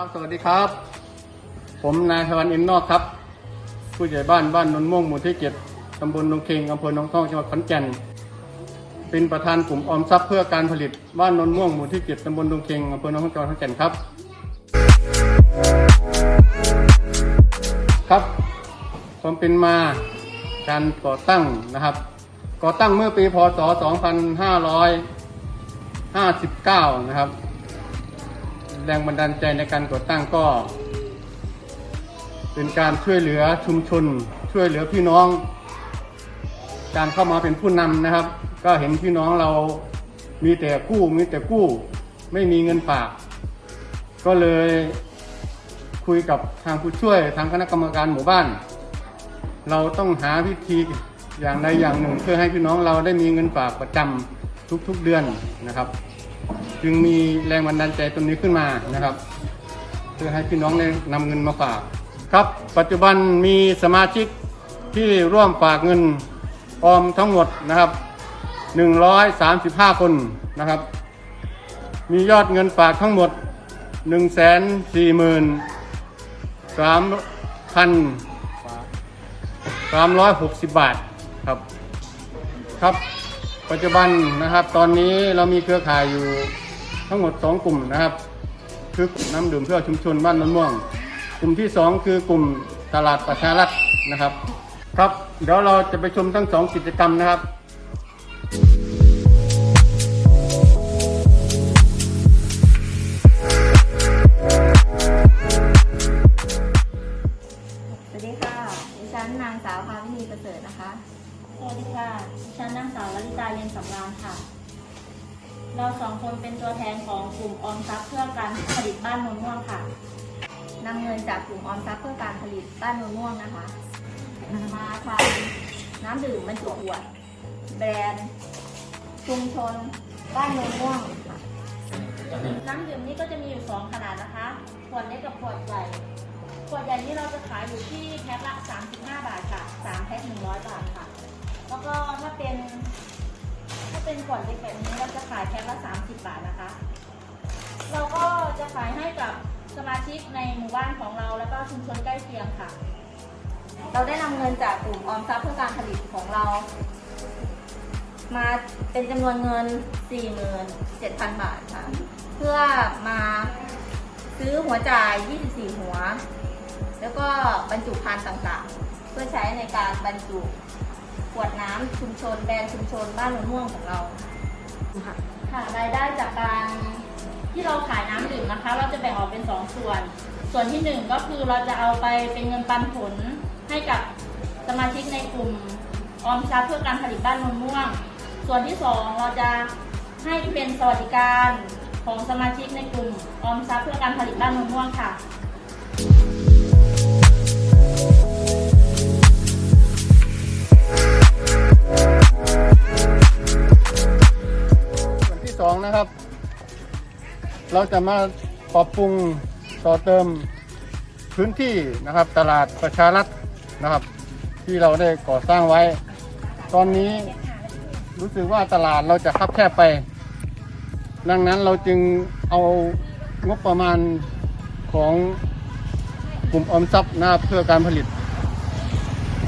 ครับ สวัสดีครับ ผมนายพวันอินนอกครับ ผู้ใหญ่บ้านบ้านนนม่วงหมู่ที่เจ็ดตำบลนงเคงอำเภอนองท่องจังหวัดขอนแก่น เป็นประธานกลุ่มออมทรัพย์เพื่อการผลิตบ้านนนม่วงหมู่ที่เจ็ดตำบลนงเคงอำเภอนองท่องจังหวัดขอนแก่นครับ ครับความเป็นมาการก่อตั้งนะครับ ก่อตั้งเมื่อปีพศ 2559 นะครับ แรงบันดาลใจในการก่อตั้งก็ เป็นการช่วยเหลือชุมชน ช่วยเหลือพี่น้อง การเข้ามาเป็นผู้นำนะครับ ก็เห็นพี่น้องเรามีแต่กู้มีแต่กู้ ไม่มีเงินฝาก ก็เลยคุยกับทางผู้ช่วยทางคณะกรรมการหมู่บ้าน เราต้องหาวิธีอย่างใดอย่างหนึ่ง เพื่อให้พี่น้องเราได้มีเงินฝากประจำทุกๆเดือนนะครับ จึงมีแรงบันดาลใจตรงนี้ขึ้นมานะครับ เพื่อให้พี่น้องได้นำเงินมาฝาก ครับ ปัจจุบันมีสมาชิกที่ร่วมฝากเงินออมทั้งหมดนะครับ 135 คนนะครับ มียอดเงินฝากทั้งหมด 1 4 0 0 0 3,360 บาทครับครับ ปัจจุบันนะครับ ตอนนี้เรามีเครือข่ายอยู่ ทั้งหมด 2 กลุ่มนะครับ คือกลุ่มน้ำดื่มเพื่อชุมชนบ้านนนม่วง กลุ่มที่ 2 คือกลุ่มตลาดประชารัฐนะครับ ครับเดี๋ยวเราจะไปชมทั้งสองกิจกรรมนะครับสวัสดีค่ะ ดิฉันนางสาวพาวินีประเสริฐนะคะสวัสดีค่ะดิฉันนางสาวลลิตาเย็นสำราญค่ะ เราสองคนเป็นตัวแทนของกลุ่มออมทรัพย์เพื่อการผลิตบ้านนนม่วงค่ะนำเงินจากกลุ่มออมทรัพย์เพื่อการผลิตบ้านโนนม่วงนะคะมาทำน้ำดื่มบรรจุขวด แบรนด์ชุมชนบ้านโนนม่วงค่ะน้ำดื่มนี้ก็จะมีอยู่2ขนาดนะคะขวดเล็กกับขวดใหญ่ขวดใหญ่นี้เราจะขายอยู่ที่แพ็คละ 35 บาทค่ะ3แพ็ค100 บาทค่ะ แล้วก็ถ้าเป็น ถ้าเป็นขวดเล็กแบบนี้เราจะขายแพ็คละ 30 บาทนะคะ เราก็จะขายให้กับสมาชิกในหมู่บ้านของเราแล้วก็ชุมชนใกล้เคียงค่ะ เราได้นำเงินจากกลุ่มออมทรัพย์เพื่อการผลิตของเรา มาเป็นจำนวนเงิน 47,000 บาทค่ะ เพื่อมาซื้อหัวจ่าย 24 หัว แล้วก็บรรจุภัณฑ์ต่างๆ เพื่อใช้ในการบรรจุ วดน้ำชุมชนแบรนด์ชุมชนบ้านหนนม่วงของเรา ค่ะ ค่ะรายได้จากการที่เราขายน้ำดื่มนะคะ เราจะแบ่งออกเป็น 2 ส่วน ส่วนที่ 1 ก็คือเราจะเอาไปเป็นเงินปันผลให้กับสมาชิกในกลุ่มออมทรัพย์เพื่อการผลิตบ้านนนม่วง ส่วนที่ 2 เราจะให้เป็นสวัสดิการของสมาชิกในกลุ่มออมทรัพย์เพื่อการผลิตบ้านนนม่วงค่ะ เราจะมาปรับปรุงต่อเติมพื้นที่นะครับ ตลาดประชารัฐนะครับ ที่เราได้ก่อสร้างไว้ ตอนนี้รู้สึกว่าตลาดเราจะคับแคบไป ดังนั้นเราจึงเอางบประมาณของกลุ่มออมทรัพย์นะครับเพื่อการผลิต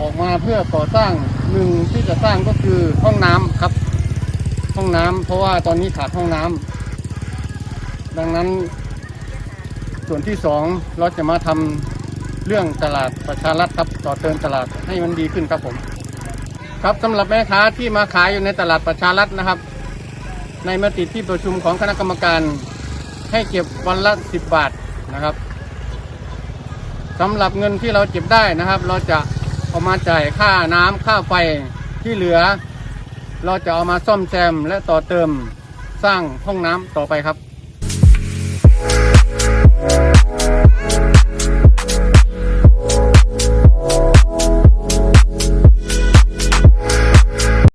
ออกมาเพื่อก่อสร้างหนึ่งที่จะสร้างก็คือห้องน้ำครับ ห้องน้ำเพราะว่าตอนนี้ขาดห้องน้ำ ดังนั้นส่วนที่สองเราจะมาทำเรื่องตลาดประชารัฐครับต่อเติมตลาดให้มันดีขึ้นครับผม ครับสำหรับแม่ค้าที่มาขายอยู่ในตลาดประชารัฐนะครับ ในมติที่ประชุมของคณะกรรมการให้เก็บวันละ 10 บาทนะครับสำหรับเงินที่เราเก็บได้นะครับ เราจะเอามาจ่ายค่าน้ำค่าไฟที่เหลือ เราจะเอามาซ่อมแซมและต่อเติมสร้างห้องน้ำต่อไปครับ